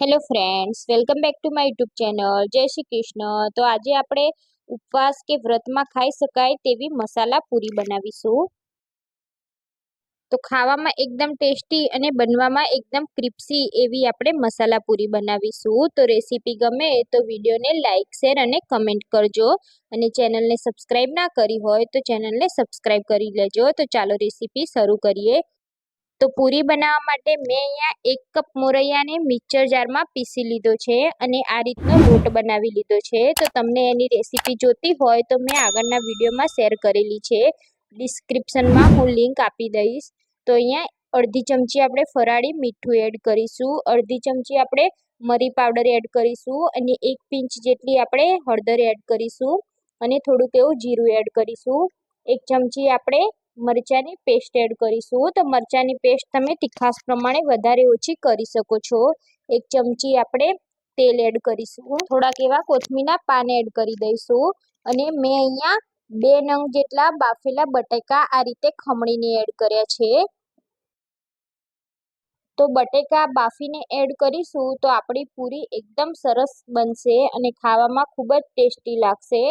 Hello friends welcome back to my YouTube channel જય શ્રી કૃષ્ણ તો આજે આપણે ઉપવાસ કે વ્રતમાં ખાઈ શકાય તેવી મસાલા પૂરી બનાવીશું. તો ખાવામાં એકદમ ટેસ્ટી અને બનવામાં એકદમ ક્રિપ્સી એવી આપણે મસાલા પૂરી બનાવીશું. તો રેસીપી ગમે તો વિડીયોને લાઇક શેર અને કમેન્ટ કરજો. અને ચેનલને સબસ્ક્રાઈબ ના કરી હોય તો ચેનલને સબસ્ક્રાઈબ કરી લેજો. તો ચાલો રેસીપી શરૂ કરીએ. તો પૂરી બનાવવા માટે મેં અહીંયા એક કપ મોરૈયાને મિક્સર જારમાં પીસી લીધો છે અને આ રીતનો લોટ બનાવી લીધો છે. તો તમને એની રેસીપી જોતી હોય તો મેં આગળના વિડીયોમાં શેર કરેલી છે. ડિસ્ક્રિપ્શનમાં હું લિંક આપી દઈશ. તો અહીંયા અડધી ચમચી આપણે ફરાળી મીઠું એડ કરીશું. અડધી ચમચી આપણે મરી પાવડર એડ કરીશું અને એક પિંચ જેટલી આપણે હળદર એડ કરીશું અને થોડુંક એવું જીરું એડ કરીશું. એક ચમચી આપણે મરચાંની પેસ્ટ એડ કરીશું. તો મરચાંની પેસ્ટ તમે તીખાસ પ્રમાણે વધારે ઓછી કરી શકો છો. એક ચમચી આપણે તેલ એડ કરીશું. થોડાક એવા કોથમીના પાન એડ કરી દઈશું. અને મેં અહીંયા બે નંગ જેટલા બાફેલા બટેકા આ રીતે ખમણીને એડ કર્યા છે. તો બટેકા બાફીને એડ કરીશું તો આપણી પૂરી એકદમ સરસ બનશે અને ખાવામાં ખૂબ જ ટેસ્ટી લાગશે.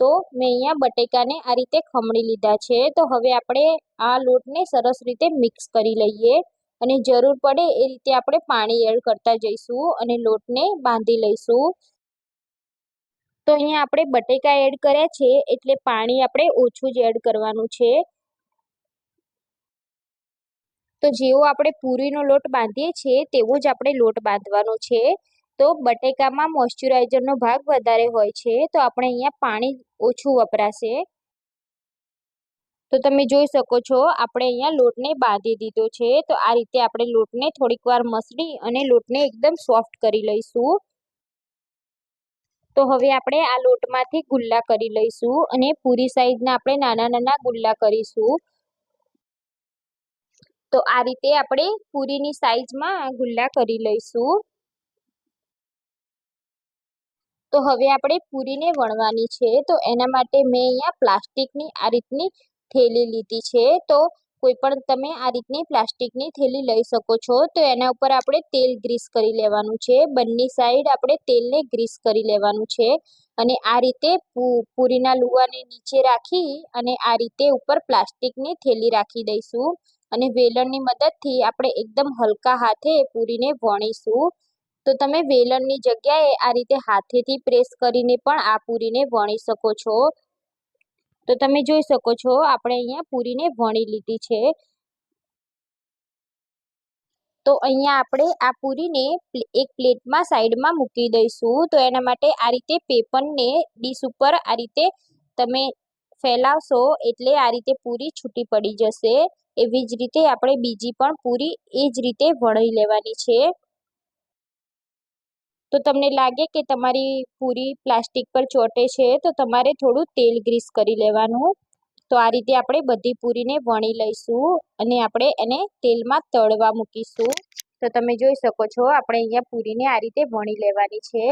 તો મેં અહીંયા બટેકાને આ રીતે ખમણી લીધા છે. તો હવે આપણે આ લોટને સરસ રીતે મિક્સ કરી લઈએ અને જરૂર પડે એ રીતે આપણે પાણી એડ કરતા જઈશું અને લોટને બાંધી લઈશું. તો અહીંયા આપણે બટેકા એડ કર્યા છે એટલે પાણી આપણે ઓછું જ એડ કરવાનું છે. તો જેવો આપણે પૂરીનો લોટ બાંધીએ છીએ તેવો જ આપણે લોટ બાંધવાનો છે. તો બટેકામાં મોઇશ્ચરાઇઝરનો ભાગ વધારે હોય છે, તો આપણે અહીંયા પાણી ઓછું વપરાશે. તો તમે જોઈ શકો છો, આપણે અહીંયા લોટને બાંધી દીધો છે, તો આ રીતે આપણે લોટને થોડીક વાર મસળી અને લોટને એકદમ સોફ્ટ કરી લઈશું. તો હવે આપણે આ લોટમાંથી ગુલ્લા કરી લઈશું અને પૂરી સાઈઝના આપણે નાના નાના ગુલ્લા કરીશું. તો આ રીતે આપણે પૂરીની સાઈઝમાં ગુલ્લા કરી લઈશું. તો હવે આપણે પૂરીને વણવાની છે. તો એના માટે મેં અહીંયા પ્લાસ્ટિકની, આ રીતની થેલી લીધી છે. તો કોઈ પણ તમે આ રીતની પ્લાસ્ટિકની થેલી લઈ શકો છો. તો એના ઉપર આપણે તેલ ગ્રીસ કરી લેવાનું છે. બંને સાઈડ આપણે તેલને ગ્રીસ કરી લેવાનું છે. અને આ રીતે પૂરીના લુવાને નીચે રાખી અને આ રીતે ઉપર પ્લાસ્ટિકની થેલી રાખી દઈશું. અને વેલણની મદદથી આપણે એકદમ હલકા હાથે પૂરીને વણીશું. તો તમે વેલણની જગ્યાએ આ રીતે હાથેથી પ્રેસ કરીને પણ આ પૂરીને વણી શકો છો. તો તમે જોઈ શકો છો, આપણે અહીંયા પૂરીને વણી લીધી છે. તો અહીંયા આપણે આ પૂરીને એક પ્લેટમાં સાઈડમાં મૂકી દઈશું. તો એના માટે આ રીતે પેપરને ડીશ ઉપર આ રીતે તમે ફેલાવશો એટલે આ રીતે પૂરી છૂટી પડી જશે. એવી જ રીતે આપણે બીજી પણ પૂરી એ જ રીતે વણી લેવાની છે. તો તમને લાગે કે તમારી પૂરી પ્લાસ્ટિક પર ચોટે છે, તો તમારે થોડું તેલ ગ્રીસ કરી લેવાનું. તો આ રીતે આપણે બધી પૂરીને વણી લઈશું અને આપણે એને તેલમાં તળવા મૂકીશું. તો તમે જોઈ શકો છો, આપણે અહીંયા પૂરીને આ રીતે વણી લેવાની છે.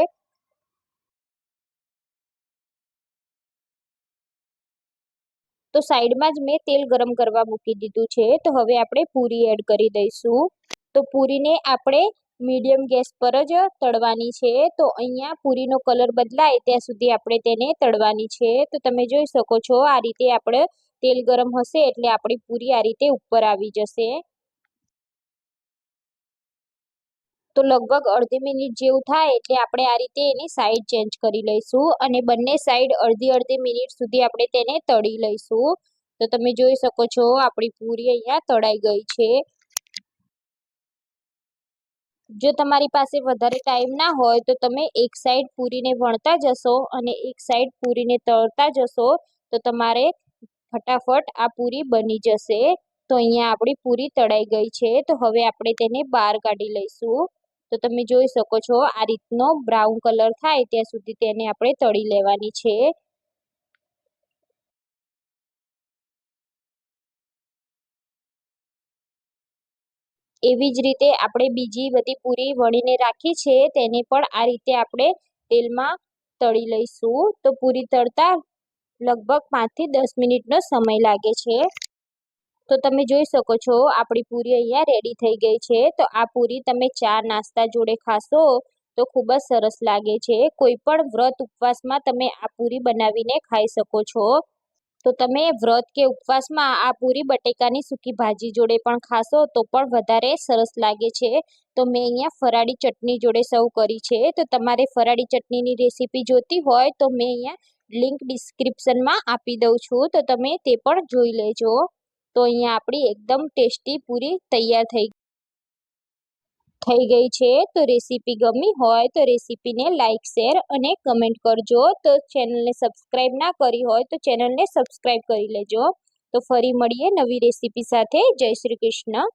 તો સાઈડમાં જ મેં તેલ ગરમ કરવા મૂકી દીધું છે, તો હવે આપણે પૂરી એડ કરી દઈશું. તો પૂરીને આપણે મીડિયમ ગેસ પર જ તળવાની છે. તો અહીંયા પૂરીનો કલર બદલાય ત્યાં સુધી આપણે તેને તળવાની છે. તો તમે જોઈ શકો છો આ રીતે આપણે તેલ ગરમ હશે એટલે આપણી પૂરી આ રીતે ઉપર આવી જશે. તો લગભગ અડધી મિનિટ જેવું થાય એટલે આપણે આ રીતે એની સાઈડ ચેન્જ કરી લઈશું અને બંને સાઈડ અડધી અડધી મિનિટ સુધી આપણે તેને તળી લઈશું. તો તમે જોઈ શકો છો આપણી પૂરી અહીંયા તળાઈ ગઈ છે. જો તમારી પાસે વધારે ટાઈમ ના હોય તો તમે એક સાઈડ પૂરીને વણતા જશો અને એક સાઈડ પૂરીને તળતા જશો તો તમારે ફટાફટ આ પૂરી બની જશે. તો અહીંયા આપણી પૂરી તળાઈ ગઈ છે. તો હવે આપણે તેને બહાર કાઢી લઈશું. તો તમે જોઈ શકો છો આ રીતનો બ્રાઉન કલર થાય ત્યાં સુધી તેને આપણે તળી લેવાની છે. એવી જ રીતે આપણે બીજી બધી પૂરી વણીને રાખી છે, તેને પણ આ રીતે આપણે તેલમાં તળી લઈશું. તો પૂરી તળતા લગભગ પાંચથી દસ મિનિટનો સમય લાગે છે. તો તમે જોઈ શકો છો, આપણી પૂરી અહીંયા રેડી થઈ ગઈ છે. તો આ પૂરી તમે ચા, નાસ્તા જોડે ખાશો તો ખૂબ જ સરસ લાગે છે. કોઈ પણ વ્રત ઉપવાસમાં તમે આ પૂરી બનાવીને ખાઈ શકો છો. તો તમે વ્રત કે ઉપવાસમાં આ પૂરી બટેકાની સૂકી ભાજી જોડે પણ ખાશો તો પણ વધારે સરસ લાગે છે. તો મેં અહીંયા ફરાળી ચટણી જોડે સર્વ કરી છે. તો તમારે ફરાળી ચટણીની રેસીપી જોતી હોય તો મેં અહીંયા લિંક ડિસ્ક્રિપ્શનમાં આપી દઉં છું. તો તમે તે પણ જોઈ લેજો. તો અહીંયા આપણી એકદમ ટેસ્ટી પૂરી તૈયાર થઈ થઈ ગઈ છે, તો રેસીપી ગમી હોય તો રેસીપીને લાઇક શેર અને કમેન્ટ કરજો. તો ચેનલને સબસ્ક્રાઈબ ના કરી હોય તો ચેનલને સબસ્ક્રાઈબ કરી લેજો. તો ફરી મળીએ નવી રેસીપી સાથે. જય શ્રી કૃષ્ણ.